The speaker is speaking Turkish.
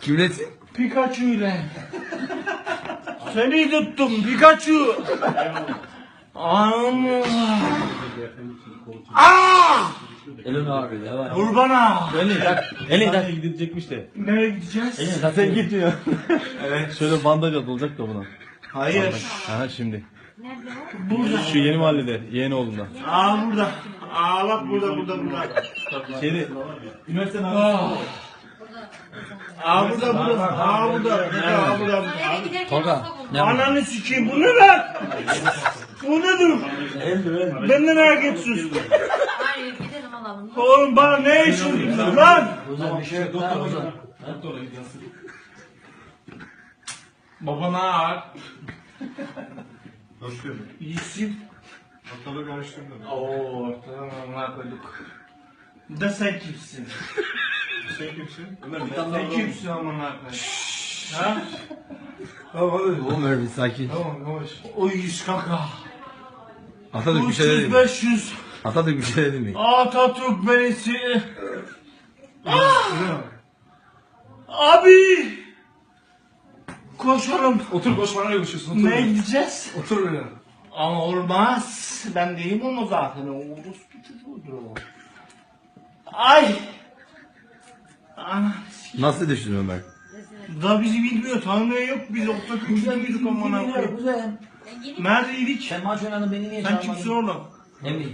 Kimlesin? Pikachu ile. Seni tuttum Pikachu. Anam. Aa! Elin abi yavaş. Vur bana. Elini tak. Elini tak. gidecekmiş de. Nereye gideceğiz? Elini tak. Sen git diyor. evet. Şöyle bandaj atılacak da buna. Hayır. Aha şimdi. Burada. Şu yeni mahallede. Yeğeni oğlunda. Aa burada. Aa bak burada burada burada. Şeyde. Üniversitenin Aa. Aa burada burada. Aa burada. Aa burada. Tolga, ne Ananı sikeyim bu ne lan? Bu nedir? Benden hareketsiz. Hayır gidelim alalım. Oğlum bana ne işin lan? Ozan bir şey yok. Ozan. Babana ağır. Hoş geldin. İyisin. Ortalığı karıştırdın. Oo ortadan amına koyduk. Da sen kimsin? Sen kimsin? Sen kimsin amına koyduk? Ha? Tamam hadi. Bir sakin. Tamam kaka. Atatürk bir şey dedi 300 mi? 500. Atatürk bir şey. Ah! Abi. Koşalım. Otur boş bana görüşüyorsun. Ne gideceğiz? Otur. Ama olmaz. Ben değilim onu. O ucuz çocuğudur o. Ay. Nasıl düştün Ömer? Da bizi bilmiyor. Tanrı yok. Biz orta köşedeydik amına koyayım. Kuzen. Neredeydik? Sen maç oynadın beni niye Sen kimsin oğlum? Emmi.